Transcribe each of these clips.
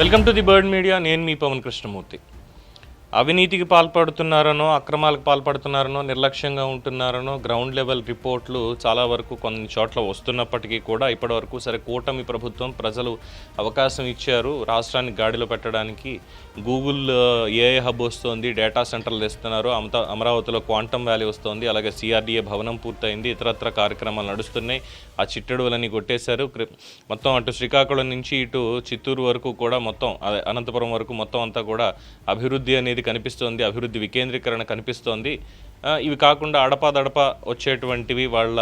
Welcome to the bird media. నేను మీ పవన్ కృష్ణమూర్తి. అవినీతికి పాల్పడుతున్నారనో అక్రమాలకు పాల్పడుతున్నారనో నిర్లక్ష్యంగా ఉంటున్నారనో గ్రౌండ్ లెవెల్ రిపోర్ట్లు చాలా వరకు కొన్ని చోట్ల వస్తున్నప్పటికీ కూడా ఇప్పటివరకు సరే కూటమి ప్రభుత్వం ప్రజలు అవకాశం ఇచ్చారు. రాష్ట్రాన్ని గాడిలో పెట్టడానికి గూగుల్ ఏఐ హబ్ వస్తుంది డేటా సెంటర్లు తెస్తున్నారు. అమత అమరావతిలో క్వాంటమ్ వ్యాలీ వస్తుంది అలాగే సిఆర్డీఏ భవనం పూర్తయింది ఇతరత్ర కార్యక్రమాలు నడుస్తున్నాయి. ఆ చిట్టడువులన్నీ కొట్టేశారు. మొత్తం అటు శ్రీకాకుళం నుంచి ఇటు చిత్తూరు వరకు కూడా మొత్తం అదే అనంతపురం వరకు మొత్తం అంతా కూడా అభివృద్ధి అనేది కనిపిస్తోంది అభివృద్ధి వికేంద్రీకరణ కనిపిస్తోంది. ఇవి కాకుండా అడపాదడప వచ్చేటువంటివి వాళ్ళ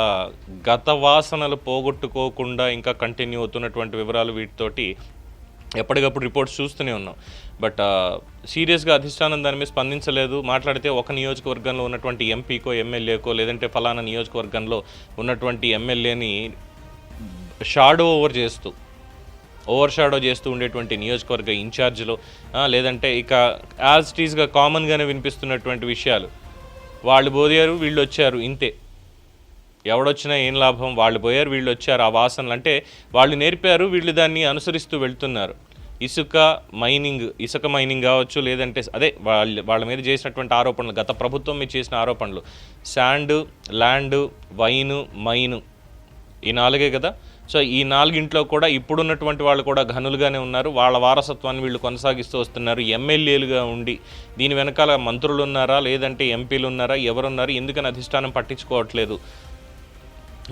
గత వాసనలు పోగొట్టుకోకుండా ఇంకా కంటిన్యూ అవుతున్నటువంటి వివరాలు వీటితోటి ఎప్పటికప్పుడు రిపోర్ట్స్ చూస్తూనే ఉన్నాం. బట్ సీరియస్గా అధిష్టానం దాని మీద స్పందించలేదు. మాట్లాడితే ఒక నియోజకవర్గంలో ఉన్నటువంటి ఎంపీకో ఎమ్మెల్యేకో లేదంటే ఫలానా నియోజకవర్గంలో ఉన్నటువంటి ఎమ్మెల్యేని షాడో ఓవర్ చేస్తూ ఓవర్ షాడో చేస్తూ ఉండేటువంటి నియోజకవర్గ ఇన్ఛార్జ్లో లేదంటే ఇక యాజ్ టీజ్గా కామన్గానే వినిపిస్తున్నటువంటి విషయాలు. వాళ్ళు పోయారు వీళ్ళు వచ్చారు ఇంతే. ఎవడొచ్చినా ఏం లాభం? వాళ్ళు పోయారు వీళ్ళు వచ్చారు ఆ వాసనలు. అంటే వాళ్ళు నేర్పారు వీళ్ళు దాన్ని అనుసరిస్తూ వెళ్తున్నారు. ఇసుక మైనింగ్ ఇసుక మైనింగ్ కావచ్చు లేదంటే అదే వాళ్ళ వాళ్ళ మీద చేసినటువంటి ఆరోపణలు గత ప్రభుత్వం మీద చేసిన ఆరోపణలు. శాండ్ ల్యాండ్ వైను మైను ఈ నాలుగే కదా? సో ఈ నాలుగింట్లో కూడా ఇప్పుడున్నటువంటి వాళ్ళు కూడా ఘనులుగానే ఉన్నారు. వాళ్ళ వారసత్వాన్ని వీళ్ళు కొనసాగిస్తూ వస్తున్నారు. ఎమ్మెల్యేలుగా ఉండి దీని వెనకాల మంత్రులు ఉన్నారా లేదంటే ఎంపీలు ఉన్నారా ఎవరున్నారు? ఎందుకని అధిష్టానం పట్టించుకోవట్లేదు?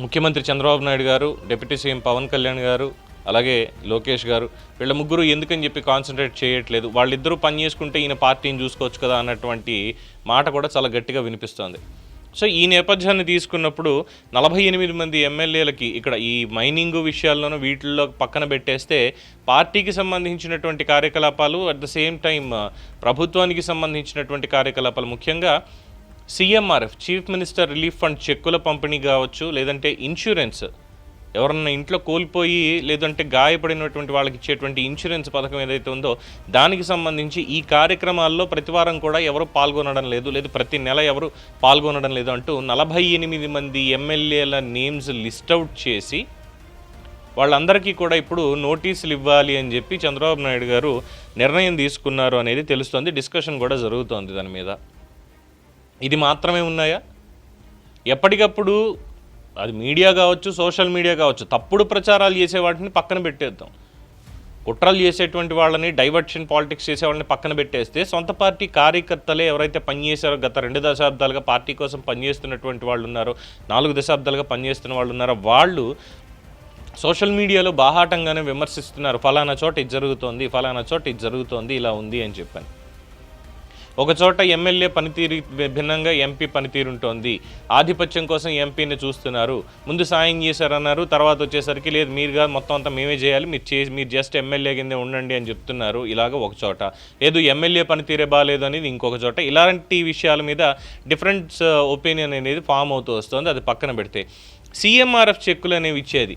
ముఖ్యమంత్రి చంద్రబాబు నాయుడు గారు డిప్యూటీ సీఎం పవన్ కళ్యాణ్ గారు అలాగే లోకేష్ గారు వీళ్ళ ముగ్గురు ఎందుకని చెప్పి కాన్సన్ట్రేట్ చేయట్లేదు? వాళ్ళిద్దరూ పని చేసుకుంటే ఈయన పార్టీని చూసుకోవచ్చు కదా అన్నటువంటి మాట కూడా చాలా గట్టిగా వినిపిస్తోంది. సో ఈ నేపథ్యాన్ని తీసుకున్నప్పుడు నలభై ఎనిమిది మంది ఎమ్మెల్యేలకి ఇక్కడ ఈ మైనింగ్ విషయాల్లోనూ వీటిల్లో పక్కన పెట్టేస్తే పార్టీకి సంబంధించినటువంటి కార్యకలాపాలు అట్ ద సేమ్ టైం ప్రభుత్వానికి సంబంధించినటువంటి కార్యకలాపాలు. ముఖ్యంగా CMRF chief minister relief fund చెక్కుల పంపిణీ కావచ్చు లేదంటే ఇన్సూరెన్స్. ఎవరన్నా ఇంట్లో కోల్పోయి లేదంటే గాయపడినటువంటి వాళ్ళకి ఇచ్చేటువంటి ఇన్సూరెన్స్ పథకం ఏదైతే ఉందో దానికి సంబంధించి ఈ కార్యక్రమాల్లో ప్రతి వారం కూడా ఎవరు పాల్గొనడం లేదు లేదు ప్రతి నెల ఎవరు పాల్గొనడం లేదు అంటూ నలభై ఎనిమిది మంది ఎమ్మెల్యేల నేమ్స్ లిస్ట్ అవుట్ చేసి వాళ్ళందరికీ కూడా ఇప్పుడు నోటీసులు ఇవ్వాలి అని చెప్పి చంద్రబాబు నాయుడు గారు నిర్ణయం తీసుకున్నారు అనేది తెలుస్తోంది డిస్కషన్ కూడా జరుగుతోంది దాని మీద. ఇది మాత్రమే ఉన్నాయా? ఎప్పటికప్పుడు అది మీడియా కావచ్చు సోషల్ మీడియా కావచ్చు తప్పుడు ప్రచారాలు చేసే వాటిని పక్కన పెట్టేద్దాం. కుట్రలు చేసేటువంటి వాళ్ళని డైవర్షన్ పాలిటిక్స్ చేసే వాళ్ళని పక్కన పెట్టేస్తే సొంత పార్టీ కార్యకర్తలే ఎవరైతే పనిచేశారో గత రెండు దశాబ్దాలుగా పార్టీ కోసం పనిచేస్తున్నటువంటి వాళ్ళు ఉన్నారో నాలుగు దశాబ్దాలుగా పనిచేస్తున్న వాళ్ళు ఉన్నారో వాళ్ళు సోషల్ మీడియాలో బాహాటంగానే విమర్శిస్తున్నారు. ఫలానా చోట ఇది జరుగుతోంది ఫలానా చోట ఇది జరుగుతోంది ఇలా ఉంది అని చెప్పాను. ఒకచోట ఎమ్మెల్యే పనితీరు భిన్నంగా ఎంపీ పనితీరు ఉంటుంది. ఆధిపత్యం కోసం ఎంపీని చూస్తున్నారు. ముందు సాయం చేశారన్నారు తర్వాత వచ్చేసరికి లేదు మీరుగా మొత్తం అంతా మేమే చేయాలి మీరు చే మీరు జస్ట్ ఎమ్మెల్యే కింద ఉండండి అని చెప్తున్నారు. ఇలాగ ఒక చోట. లేదు ఎమ్మెల్యే పనితీరే బాగాలేదు అనేది ఇంకొక చోట. ఇలాంటి విషయాల మీద డిఫరెంట్ ఒపీనియన్ అనేది ఫామ్ అవుతూ వస్తుంది. అది పక్కన పెడితే సీఎంఆర్ఎఫ్ చెక్కులు అనేవి ఇచ్చేది.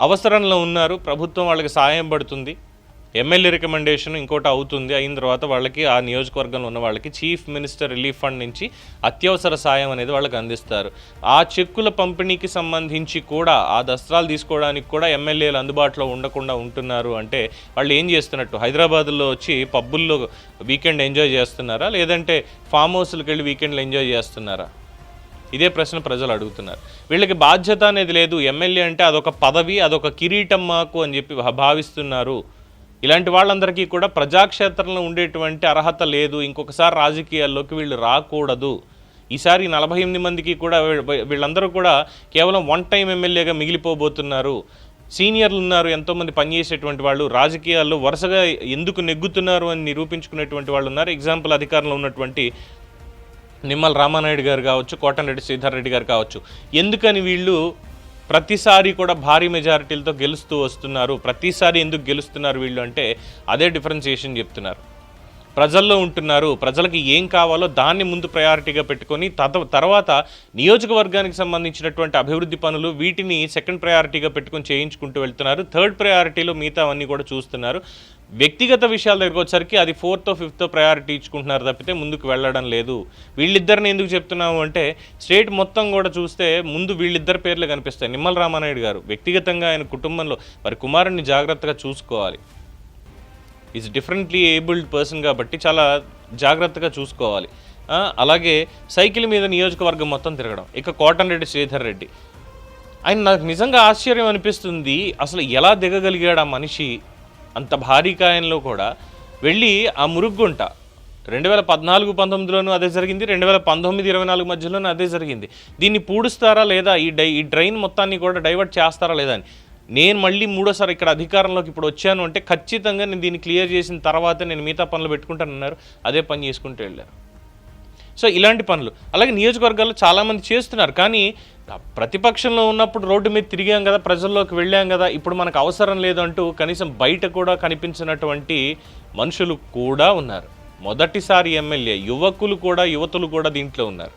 అవసరంలో ఉన్నారు ప్రభుత్వం వాళ్ళకి సాయం పడుతుంది. ఎమ్మెల్యే రికమెండేషన్ ఇంకోటి అవుతుంది. అయిన తర్వాత వాళ్ళకి ఆ నియోజకవర్గంలో ఉన్న వాళ్ళకి చీఫ్ మినిస్టర్ రిలీఫ్ ఫండ్ నుంచి అత్యవసర సాయం అనేది వాళ్ళకి అందిస్తారు. ఆ చెక్కుల పంపిణీకి సంబంధించి కూడా ఆ దస్త్రాలు తీసుకోవడానికి కూడా ఎమ్మెల్యేలు అందుబాటులో ఉండకుండా ఉంటున్నారు అంటే వాళ్ళు ఏం చేస్తున్నట్టు? హైదరాబాద్లో వచ్చి పబ్బుల్లో వీకెండ్ ఎంజాయ్ చేస్తున్నారా? లేదంటే ఫామ్ హౌస్లకు వెళ్ళి వీకెండ్లు ఎంజాయ్ చేస్తున్నారా? ఇదే ప్రశ్న ప్రజలు అడుగుతున్నారు. వీళ్ళకి బాధ్యత అనేది లేదు. ఎమ్మెల్యే అంటే అదొక పదవి అదొక కిరీటం మాకు అని చెప్పి భావిస్తున్నారు. ఇలాంటి వాళ్ళందరికీ కూడా ప్రజాక్షేత్రంలో ఉండేటువంటి అర్హత లేదు. ఇంకొకసారి రాజకీయాల్లోకి వీళ్ళు రాకూడదు. ఈసారి నలభై ఎనిమిది మందికి కూడా వీళ్ళందరూ కూడా కేవలం వన్ టైం ఎమ్మెల్యేగా మిగిలిపోబోతున్నారు. సీనియర్లు ఉన్నారు ఎంతోమంది పనిచేసేటువంటి వాళ్ళు. రాజకీయాల్లో వరుసగా ఎందుకు నెగ్గుతున్నారు అని నిరూపించుకునేటువంటి వాళ్ళు ఉన్నారు. ఎగ్జాంపుల్ అధికారంలో ఉన్నటువంటి నిమ్మల రామానాయుడు గారు కావచ్చు కోటంరెడ్డి శ్రీధర్ రెడ్డి గారు కావచ్చు. ఎందుకని వీళ్ళు ప్రతిసారి కూడా భారీ మెజారిటీలతో గెలుస్తూ వస్తున్నారు. ప్రతిసారి ఎందుకు గెలుస్తున్నారు వీళ్ళు అంటే అదే డిఫరెన్సియేషన్ చెప్తున్నారు. ప్రజల్లో ఉంటున్నారు ప్రజలకి ఏం కావాలో దాన్ని ముందు ప్రయారిటీగా పెట్టుకొని తద తర్వాత నియోజకవర్గానికి సంబంధించినటువంటి అభివృద్ధి పనులు వీటిని సెకండ్ ప్రయారిటీగా పెట్టుకొని చేయించుకుంటూ వెళ్తున్నారు. థర్డ్ ప్రయారిటీలో మిగతా అవన్నీ కూడా చూస్తున్నారు. వ్యక్తిగత విషయాల దగ్గరకు వచ్చరికి అది ఫోర్త్ ఫిఫ్త్ ప్రయారిటీ ఇచ్చుకుంటున్నారు తప్పితే ముందుకు వెళ్ళడం లేదు. వీళ్ళిద్దరిని ఎందుకు చెప్తున్నాము అంటే స్టేట్ మొత్తం కూడా చూస్తే ముందు వీళ్ళిద్దరి పేర్లు కనిపిస్తాయి. నిమ్మల రామానాయుడు గారు వ్యక్తిగతంగా ఆయన కుటుంబంలో వారి కుమారుణ్ణి జాగ్రత్తగా చూసుకోవాలి. ఈజ్ డిఫరెంట్లీ ఏబుల్డ్ పర్సన్ కాబట్టి చాలా జాగ్రత్తగా చూసుకోవాలి. అలాగే సైకిల్ మీద నియోజకవర్గం మొత్తం తిరగడం. ఇక కోటంరెడ్డి శ్రీధర్ రెడ్డి. ఆయన నాకు నిజంగా ఆశ్చర్యం అనిపిస్తుంది అసలు ఎలా దిగగలిగాడు ఆ మనిషి? అంత భారీ కాయంలో కూడా. వెళ్ళి ఆ మురుగుంట రెండు వేల పద్నాలుగు పంతొమ్మిదిలోనూ అదే జరిగింది రెండు వేల పంతొమ్మిది ఇరవై నాలుగు మధ్యలోనూ అదే జరిగింది. దీన్ని పూడుస్తారా లేదా? ఈ డై ఈ డ్రైన్ మొత్తాన్ని కూడా డైవర్ట్ చేస్తారా లేదా అని. నేను మళ్ళీ మూడోసారి ఇక్కడ అధికారంలోకి ఇప్పుడు వచ్చాను అంటే ఖచ్చితంగా నేను దీన్ని క్లియర్ చేసిన తర్వాత నేను మిగతా పనులు పెట్టుకుంటానన్నారు అదే పని చేసుకుంటూ వెళ్ళారు. సో ఇలాంటి పనులు. అలాగే నియోజకవర్గాల్లో చాలామంది చేస్తున్నారు. కానీ ప్రతిపక్షంలో ఉన్నప్పుడు రోడ్డు మీద తిరిగాం కదా ప్రజల్లోకి వెళ్ళాం కదా ఇప్పుడు మనకు అవసరం లేదంటూ కనీసం బయట కూడా కనిపించినటువంటి మనుషులు కూడా ఉన్నారు. మొదటిసారి ఎమ్మెల్యే యువకులు కూడా యువతులు కూడా దీంట్లో ఉన్నారు.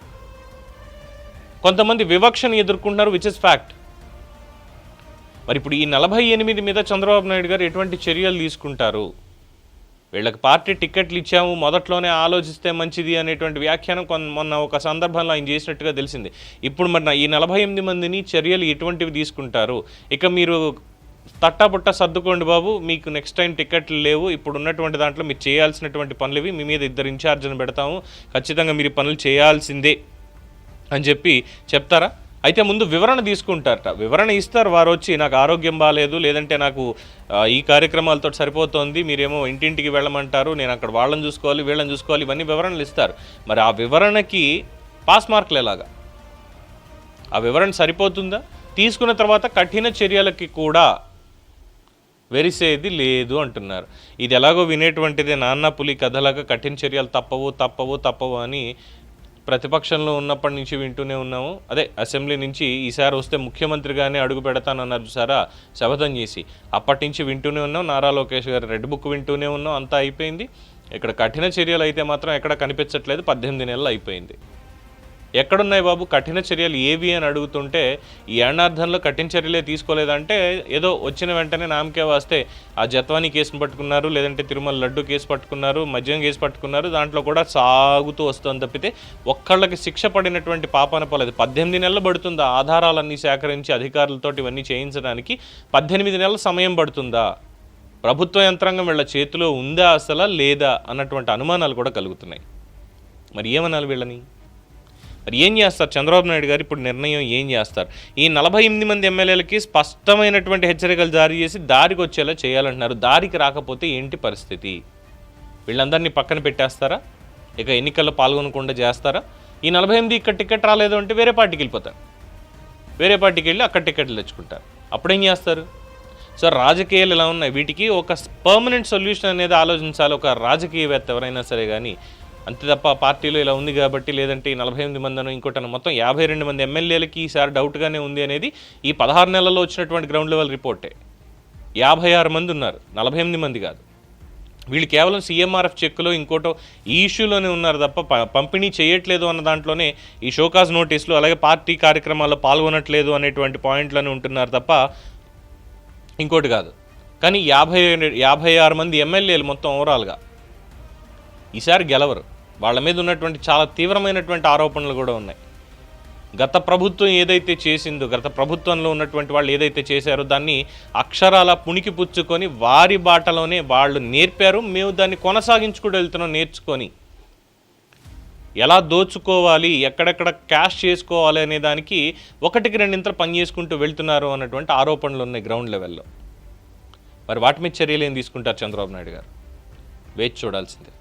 కొంతమంది వివక్షను ఎదుర్కొంటున్నారు విచ్ ఇస్ ఫ్యాక్ట్ మరి ఇప్పుడు ఈ నలభై ఎనిమిది మీద చంద్రబాబు నాయుడు గారు ఎటువంటి చర్యలు తీసుకుంటారు? వీళ్ళకి పార్టీ టిక్కెట్లు ఇచ్చాము మొదట్లోనే ఆలోచిస్తే మంచిది అనేటువంటి వ్యాఖ్యానం కొన్ మొన్న ఒక సందర్భంలో ఆయన చేసినట్టుగా తెలిసింది. ఇప్పుడు మరి నా- ఈ నలభై ఎనిమిది మందిని చర్యలు ఎటువంటివి తీసుకుంటారు? ఇక మీరు తట్టాబుట్ట సర్దుకోండి బాబు మీకు నెక్స్ట్ టైం టికెట్లు లేవు ఇప్పుడు ఉన్నటువంటి దాంట్లో మీరు చేయాల్సినటువంటి పనులు ఇవి మీ మీద ఇద్దరు ఇన్ఛార్జ్ని పెడతాము ఖచ్చితంగా మీరు పనులు చేయాల్సిందే అని చెప్పి చెప్తారా? అయితే ముందు వివరణ తీసుకుంటారట. వివరణ ఇస్తారు వారు వచ్చి నాకు ఆరోగ్యం బాగాలేదు లేదంటే నాకు ఈ కార్యక్రమాలతో సరిపోతుంది మీరేమో ఇంటింటికి వెళ్ళమంటారు నేను అక్కడ వాళ్ళని చూసుకోవాలి వీళ్ళని చూసుకోవాలి ఇవన్నీ వివరణలు ఇస్తారు. మరి ఆ వివరణకి పాస్ మార్కులు ఎలాగా? ఆ వివరణ సరిపోతుందా? తీసుకున్న తర్వాత కఠిన చర్యలకి కూడా వెరిసేది లేదు అంటున్నారు. ఇది ఎలాగో వినేటువంటిదే నాన్న పులి కథలాగా కఠిన చర్యలు తప్పవు తప్పవు తప్పవు అని ప్రతిపక్షంలో ఉన్నప్పటి నుంచి వింటూనే ఉన్నాము. అదే అసెంబ్లీ నుంచి ఈసారి వస్తే ముఖ్యమంత్రిగానే అడుగు పెడతానన్నారు చూసారా? శపథం చేసి. అప్పటి నుంచి వింటూనే ఉన్నాం. నారా లోకేష్ గారు రెడ్ బుక్ వింటూనే ఉన్నాం. అంతా అయిపోయింది. ఇక్కడ కఠిన చర్యలు అయితే మాత్రం ఎక్కడ కనిపించట్లేదు. పద్దెనిమిది నెలలు అయిపోయింది. ఎక్కడున్నాయి బాబు? కఠిన చర్యలు ఏవి అని అడుగుతుంటే ఈ ఏడార్థంలో కఠిన చర్యలే తీసుకోలేదంటే ఏదో వచ్చిన వెంటనే నామకే వస్తే ఆ జత్వాని కేసును పట్టుకున్నారు లేదంటే తిరుమల లడ్డు కేసు పట్టుకున్నారు మద్యం కేసు పట్టుకున్నారు దాంట్లో కూడా సాగుతూ వస్తుంది తప్పితే ఒక్కళ్ళకి శిక్ష పడినటువంటి పాపాన పోలేదు. పద్దెనిమిది నెలలు పడుతుందా ఆధారాలన్నీ సేకరించి అధికారులతోటి ఇవన్నీ చేయించడానికి? పద్దెనిమిది నెలల సమయం పడుతుందా? ప్రభుత్వ యంత్రాంగం వీళ్ళ చేతిలో ఉందా అసలు లేదా? అన్నటువంటి అనుమానాలు కూడా కలుగుతున్నాయి. మరి ఏమనాలి వీళ్ళని? మరి ఏం చేస్తారు? చంద్రబాబు నాయుడు గారు ఇప్పుడు నిర్ణయం ఏం చేస్తారు? ఈ నలభై ఎనిమిది మంది ఎమ్మెల్యేలకి స్పష్టమైనటువంటి హెచ్చరికలు జారీ చేసి దారికి వచ్చేలా చేయాలంటున్నారు. దారికి రాకపోతే ఏంటి పరిస్థితి? వీళ్ళందరినీ పక్కన పెట్టేస్తారా? ఇక ఎన్నికల్లో పాల్గొనకుండా చేస్తారా? ఈ నలభై ఎనిమిది ఇక్కడ టికెట్ రాలేదు అంటే వేరే పార్టీకి వెళ్ళిపోతారు. వేరే పార్టీకి వెళ్ళి అక్కడ టికెట్లు తెచ్చుకుంటారు. అప్పుడేం చేస్తారు? సో రాజకీయాలు ఎలా ఉన్నాయి? వీటికి ఒక పర్మనెంట్ సొల్యూషన్ అనేది ఆలోచించాలి. ఒక రాజకీయవేత్త ఎవరైనా సరే కానీ అంతే తప్ప పార్టీలో ఇలా ఉంది కాబట్టి లేదంటే ఈ నలభై ఎనిమిది మంది ఇంకోటను మొత్తం యాభై రెండు మంది ఎమ్మెల్యేలకి ఈసారి డౌట్గానే ఉంది అనేది ఈ పదహారు నెలల్లో వచ్చినటువంటి గ్రౌండ్ లెవెల్ రిపోర్టే. యాభై ఆరు మంది ఉన్నారు నలభై ఎనిమిది మంది కాదు. వీళ్ళు కేవలం సీఎంఆర్ఎఫ్ చెక్కులో ఇంకోటో ఈ ఇష్యూలోనే ఉన్నారు తప్ప ప- పంపిణీ చేయట్లేదు అన్న దాంట్లోనే ఈ షోకాజ్ నోటీసులు అలాగే పార్టీ కార్యక్రమాల్లో పాల్గొనట్లేదు అనేటువంటి పాయింట్లోనే ఉంటున్నారు తప్ప ఇంకోటి కాదు. కానీ యాభై యాభై ఆరు మంది ఎమ్మెల్యేలు మొత్తం ఓవరాల్గా ఈసారి గెలవరు. వాళ్ళ మీద ఉన్నటువంటి చాలా తీవ్రమైనటువంటి ఆరోపణలు కూడా ఉన్నాయి. గత ప్రభుత్వం ఏదైతే చేసిందో గత ప్రభుత్వంలో ఉన్నటువంటి వాళ్ళు ఏదైతే చేశారో దాన్ని అక్షరాల పుణికి పుచ్చుకొని వారి బాటలోనే వాళ్ళు నేర్పారు. మేము దాన్ని కొనసాగించుకుంటూ వెళ్తున్నాం నేర్చుకొని. ఎలా దోచుకోవాలి ఎక్కడెక్కడ క్యాష్ చేసుకోవాలి అనే దానికి ఒకటికి రెండింతలు పని చేసుకుంటూ వెళ్తున్నారు అన్నటువంటి ఆరోపణలు ఉన్నాయి గ్రౌండ్ లెవెల్లో. మరి వాటి మీద చర్యలు ఏం తీసుకుంటారు చంద్రబాబు నాయుడు గారు? వేచి చూడాల్సిందే.